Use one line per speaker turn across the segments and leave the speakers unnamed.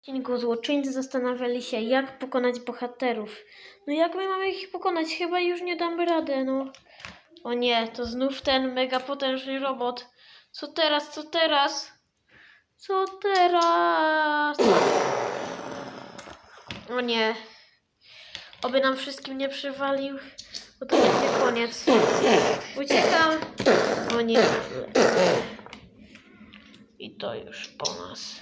odcinku złoczyńcy zastanawiali się, jak pokonać bohaterów. No jak my mamy ich pokonać? Chyba już nie damy rady, no. O nie, to znów ten mega potężny robot. Co teraz, co teraz? Co teraz? O nie. Oby nam wszystkim nie przywalił, bo to będzie koniec. Uciekam. O nie. I to już po nas.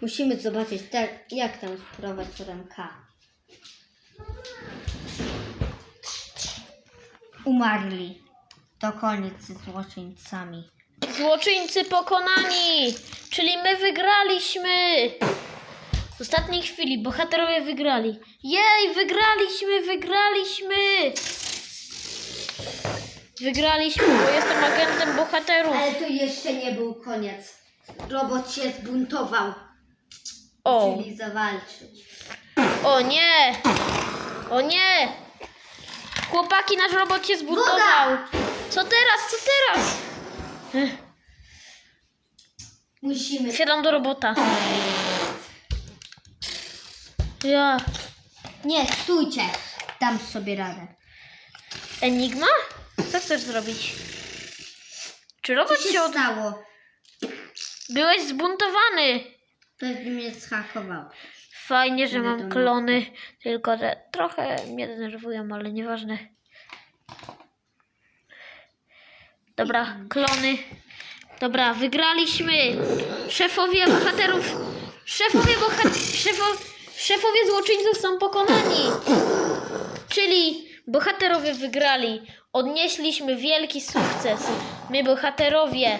Musimy zobaczyć, tak, jak tam z profesorem K. Umarli. To koniec z złoczyńcami.
Złoczyńcy pokonani! Czyli my wygraliśmy! W ostatniej chwili bohaterowie wygrali. Jej, wygraliśmy, wygraliśmy! Wygraliśmy, bo jestem agentem bohaterów.
Ale to jeszcze nie był koniec. Robot się zbuntował.
O,
Czyli zawalczyć.
o nie! O nie! Chłopaki, nasz robot się zbudował.
Woda!
Co teraz, co teraz? Ech,
Musimy.
Siadam do robota. Ja.
Nie, stójcie. Dam sobie radę.
Enigma? Co chcesz zrobić? Czy
Co
robot
się
się od...
stało?
Byłeś zbuntowany!
Pewnie mnie zhakował.
Fajnie, że mam klony, tylko że trochę mnie denerwują, ale nieważne. Dobra, klony. Dobra, wygraliśmy. Szefowie bohaterów. Szefowie bohaterów. Szefo, szefowie złoczyńców są pokonani. Czyli bohaterowie wygrali. Odnieśliśmy wielki sukces. My bohaterowie